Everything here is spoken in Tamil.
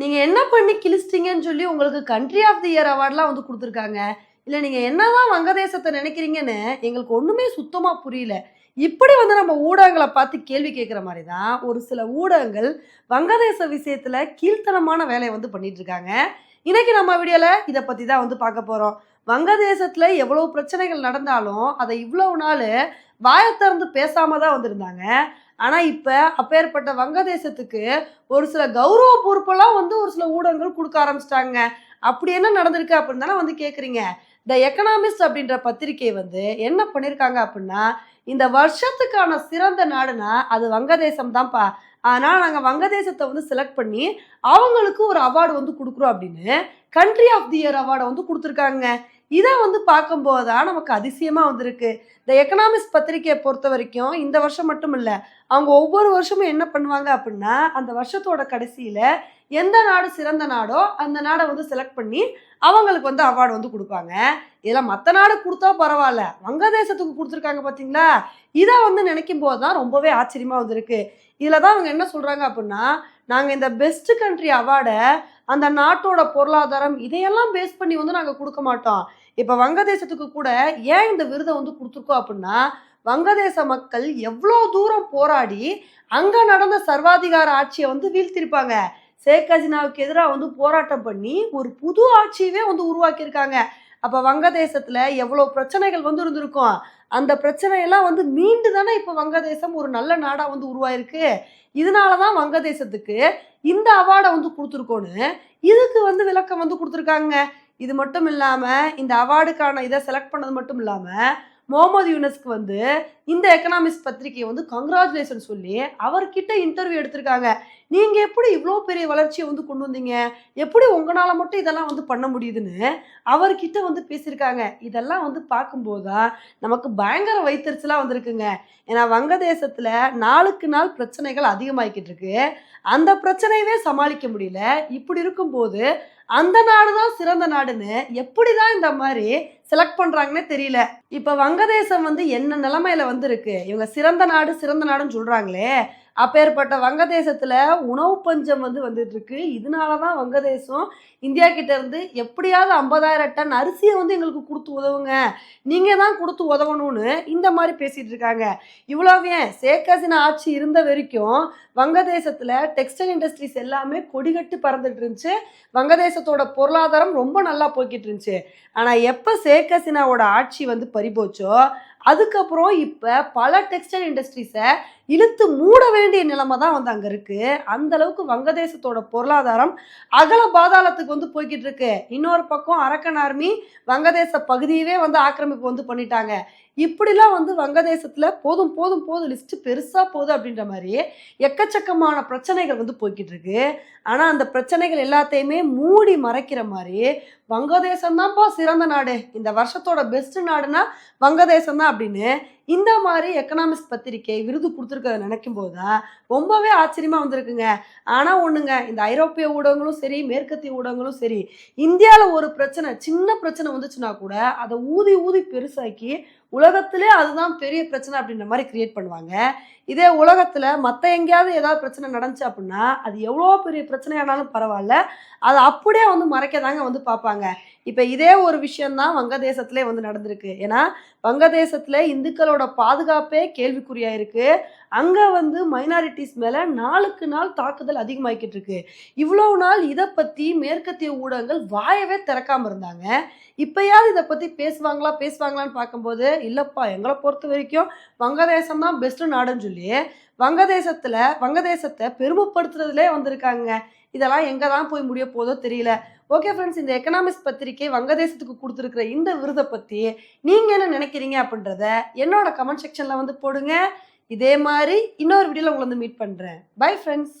நீங்கள் என்ன பண்ணி கிழிச்சிட்டிங்கன்னு சொல்லி உங்களுக்கு கண்ட்ரி ஆஃப் தி இயர் அவார்ட்லாம் வந்து கொடுத்துருக்காங்க. இல்லை நீங்கள் என்னதான் வங்கதேசத்தை நினைக்கிறீங்கன்னு எங்களுக்கு ஒன்றுமே சுத்தமாக புரியல. இப்படி வந்து நம்ம ஊடகங்களை பார்த்து கேள்வி கேட்குற மாதிரி தான் ஒரு சில ஊடகங்கள் வங்கதேச விஷயத்தில் கீழ்த்தனமான வேலையை வந்து பண்ணிகிட்ருக்காங்க இருக்காங்க. நம்ம வீடியோவில் இதை பற்றி தான் வந்து பார்க்க போகிறோம் வங்கதேசத்தில் எவ்வளோ பிரச்சனைகள் நடந்தாலும் அதை இவ்வளவு நாள் வாயை திறந்து பேசாம தான் வந்திருந்தாங்க. ஆனால் இப்போ அப்பேற்பட்ட வங்கதேசத்துக்கு ஒரு சில கௌரவ பொறுப்பெல்லாம் வந்து ஒரு சில ஊடகங்கள் கொடுக்க ஆரம்பிச்சிட்டாங்க. அப்படி என்ன நடந்திருக்கு அப்படின்னு தானே வந்து கேட்குறீங்க த எக்கனாமிஸ்ட் அப்படின்ற பத்திரிகை வந்து என்ன பண்ணியிருக்காங்க அப்படின்னா இந்த வருஷத்துக்கான சிறந்த நாடுனா அது வங்கதேசம் தான்ப்பா. ஆனால் நாங்கள் வங்கதேசத்தை வந்து செலக்ட் பண்ணி அவங்களுக்கு ஒரு அவார்டு வந்து கொடுக்குறோம் அப்படின்னு கண்ட்ரி ஆஃப் தி இயர் அவார்டை வந்து கொடுத்துருக்காங்க. இதை வந்து பார்க்கும்போது தான் நமக்கு அதிசயமாக வந்திருக்கு. இந்த எக்கனாமிக்ஸ் பத்திரிகையை பொறுத்த வரைக்கும் இந்த வருஷம் மட்டும் இல்லை அவங்க ஒவ்வொரு வருஷமும் என்ன பண்ணுவாங்க அப்படின்னா அந்த வருஷத்தோட கடைசியில் எந்த நாடு சிறந்த நாடோ அந்த நாடை வந்து செலக்ட் பண்ணி அவங்களுக்கு வந்து அவார்டு வந்து கொடுப்பாங்க. இதில் மற்ற நாடு கொடுத்தா பரவாயில்ல வங்கதேசத்துக்கு கொடுத்துருக்காங்க பார்த்தீங்களா இதை வந்து நினைக்கும் போது தான் ரொம்பவே ஆச்சரியமாக வந்திருக்கு. இதில் தான் அவங்க என்ன சொல்கிறாங்க அப்படின்னா நாங்கள் இந்த பெஸ்ட் கண்ட்ரி அவார்டை அந்த நாட்டோட பொருளாதாரம் இதையெல்லாம் பேஸ் பண்ணி வந்து நாங்கள் கொடுக்க மாட்டோம். இப்போ வங்கதேசத்துக்கு கூட ஏன் இந்த விருதை வந்து கொடுத்துருக்கோம் அப்படின்னா வங்கதேச மக்கள் எவ்வளோ தூரம் போராடி அங்கே நடந்த சர்வாதிகார ஆட்சியை வந்து வீழ்த்திருப்பாங்க. ஷேக் ஹசினாவுக்கு எதிராக வந்து போராட்டம் பண்ணி ஒரு புது ஆட்சியவே வந்து உருவாக்கியிருக்காங்க. அப்போ வங்கதேசத்தில் எவ்வளோ பிரச்சனைகள் வந்து இருந்திருக்கும். அந்த பிரச்சனையெல்லாம் வந்து மீண்டு தானே இப்போ வங்கதேசம் ஒரு நல்ல நாடாக வந்து உருவாயிருக்கு. இதனால தான் வங்கதேசத்துக்கு இந்த அவார்டை வந்து கொடுத்துருக்கோன்னு இதுக்கு வந்து விளக்கம் வந்து கொடுத்துருக்காங்க. இது மட்டும் இல்லாமல் இந்த அவார்டுக்கான இதை செலக்ட் பண்ணது மட்டும் இல்லாமல் முகமது யூனஸ்க்கு வந்து இந்த எக்கனாமிக்ஸ் பத்திரிகையை வந்து கங்க்ராச்சுலேஷன் சொல்லி அவர்கிட்ட இன்டர்வியூ எடுத்திருக்காங்க. நீங்கள் எப்படி இவ்வளோ பெரிய வளர்ச்சியை வந்து கொண்டு வந்தீங்க? எப்படி உங்களால் மட்டும் இதெல்லாம் வந்து பண்ண முடியுதுன்னு அவர்கிட்ட வந்து பேசியிருக்காங்க. இதெல்லாம் வந்து பார்க்கும்போது தான் நமக்கு பயங்கர வைத்தறிச்சலாக வந்திருக்குங்க. ஏன்னா வங்கதேசத்தில் நாளுக்கு நாள் பிரச்சனைகள் அதிகமாகிக்கிட்டு இருக்கு. அந்த பிரச்சனையவே சமாளிக்க முடியல. இப்படி இருக்கும்போது அந்த நாடு தான் சிறந்த நாடுன்னு எப்படி தான் இந்த மாதிரி செலக்ட் பண்ணுறாங்கன்னே தெரியல. இப்போ வங்கதேசம் வந்து என்ன நிலமையில வந்திருக்கு? இவங்க சிறந்த நாடு சிறந்த நாடுன்னு சொல்கிறாங்களே அப்பேற்பட்ட வங்கதேசத்தில் உணவு பஞ்சம் வந்து வந்துட்டு இருக்கு இதனால தான் வங்கதேசம் இந்தியா கிட்ட இருந்து எப்படியாவது ஐம்பதாயிரம் டன் அரிசியை வந்து எங்களுக்கு கொடுத்து உதவுங்க. நீங்கள் தான் கொடுத்து உதவணும்னு இந்த மாதிரி பேசிகிட்டு இருக்காங்க. இவ்வளோவே ஏன்? ஷேக் ஆட்சி இருந்த வரைக்கும் வங்கதேசத்தில் டெக்ஸ்டைல் இண்டஸ்ட்ரீஸ் எல்லாமே கொடிகட்டி பறந்துட்டு இருந்துச்சு. வங்கதேசத்தோட பொருளாதாரம் ரொம்ப நல்லா போய்கிட்டு இருந்துச்சு. ஆனால் எப்போ ஷேக் ஹசீனாவோட ஆட்சி வந்து பறிபோச்சோ அதுக்கப்புறம் இப்போ பல டெக்ஸ்டைல் இண்டஸ்ட்ரீஸை இழுத்து மூட வேண்டிய நிலைமை தான் வந்து அங்கே இருக்குது அந்தளவுக்கு வங்கதேசத்தோட பொருளாதாரம் அகல பாதாளத்துக்கு வந்து போய்கிட்டு இருக்கு. இன்னொரு பக்கம் அரக்கன் ஆர்மி வங்கதேச பகுதியவே வந்து ஆக்கிரமிப்பு வந்து பண்ணிட்டாங்க. இப்படிலாம் வந்து வங்கதேசத்தில் போதும் போதும் போதும் லிஸ்ட்டு பெருசாக போகுது அப்படின்ற மாதிரி எக்கச்சக்கமான பிரச்சனைகள் வந்து போய்கிட்டு இருக்கு. ஆனால் அந்த பிரச்சனைகள் எல்லாத்தையுமே மூடி மறைக்கிற மாதிரி வங்கதேசம் தான்ப்பா சிறந்த நாடு. இந்த வருஷத்தோட பெஸ்ட் நாடுனா வங்கதேசம் தான் அப்படின்னு இந்த மாதிரி எக்கனாமிக்ஸ் பத்திரிகை விருது கொடுத்துருக்கத நினைக்கும் போது தான் ரொம்பவே ஆச்சரியமாக வந்திருக்குங்க. ஆனால் ஒன்றுங்க இந்த ஐரோப்பிய ஊடகங்களும் சரி மேற்கத்திய ஊடகங்களும் சரி இந்தியாவில் ஒரு பிரச்சனை சின்ன பிரச்சனை வந்துச்சுன்னா கூட அதை ஊதி ஊதி பெருசாக்கி உலகத்திலே அதுதான் பெரிய பிரச்சனை அப்படின்ற மாதிரி கிரியேட் பண்ணுவாங்க. இதே உலகத்தில் மற்ற எங்கேயாவது ஏதாவது பிரச்சனை நடந்துச்சு அப்படின்னா அது எவ்வளோ பெரிய பிரச்சனையானாலும் பரவாயில்ல. அதை அப்படியே வந்து மறைக்க தாங்க வந்து பார்ப்பாங்க. இப்போ இதே ஒரு விஷயந்தான் வங்கதேசத்திலே வந்து நடந்திருக்கு. ஏன்னா வங்கதேசத்தில் இந்துக்களோட பாதுகாப்பே கேள்விக்குறியாக இருக்குது அங்கே வந்து மைனாரிட்டிஸ் மேலே நாளுக்கு நாள் தாக்குதல் அதிகமாகிக்கிட்டு இருக்கு. இவ்வளோ நாள் இதை பற்றி மேற்கத்திய ஊடகங்கள் வாயவே திறக்காம இருந்தாங்க. இப்போயாவது இதை பற்றி பேசுவாங்களா பேசுவாங்களான்னு பார்க்கும்போது இல்லைப்பா எங்களை பொறுத்த வரைக்கும் வங்கதேசம் தான் பெஸ்ட்டு நாடுன்னு சொல்லி வங்கதேசத்தில் வங்கதேசத்தை பெருமைப்படுத்துறதுலே வந்திருக்காங்க. இதெல்லாம் எங்கே தான் போய் முடிய போதோ தெரியல. ஓகே ஃப்ரெண்ட்ஸ் இந்த எக்கனாமிக்ஸ் பத்திரிகை வங்கதேசத்துக்கு கொடுத்துருக்குற இந்த விருதை பற்றி நீங்கள் என்ன நினைக்கிறீங்க அப்படின்றத என்னோட கமெண்ட் செக்ஷனில் வந்து போடுங்க. இதே மாதிரி இன்னொரு வீடியோவில் உங்களை வந்து மீட் பண்ணுறேன் பை ஃப்ரெண்ட்ஸ்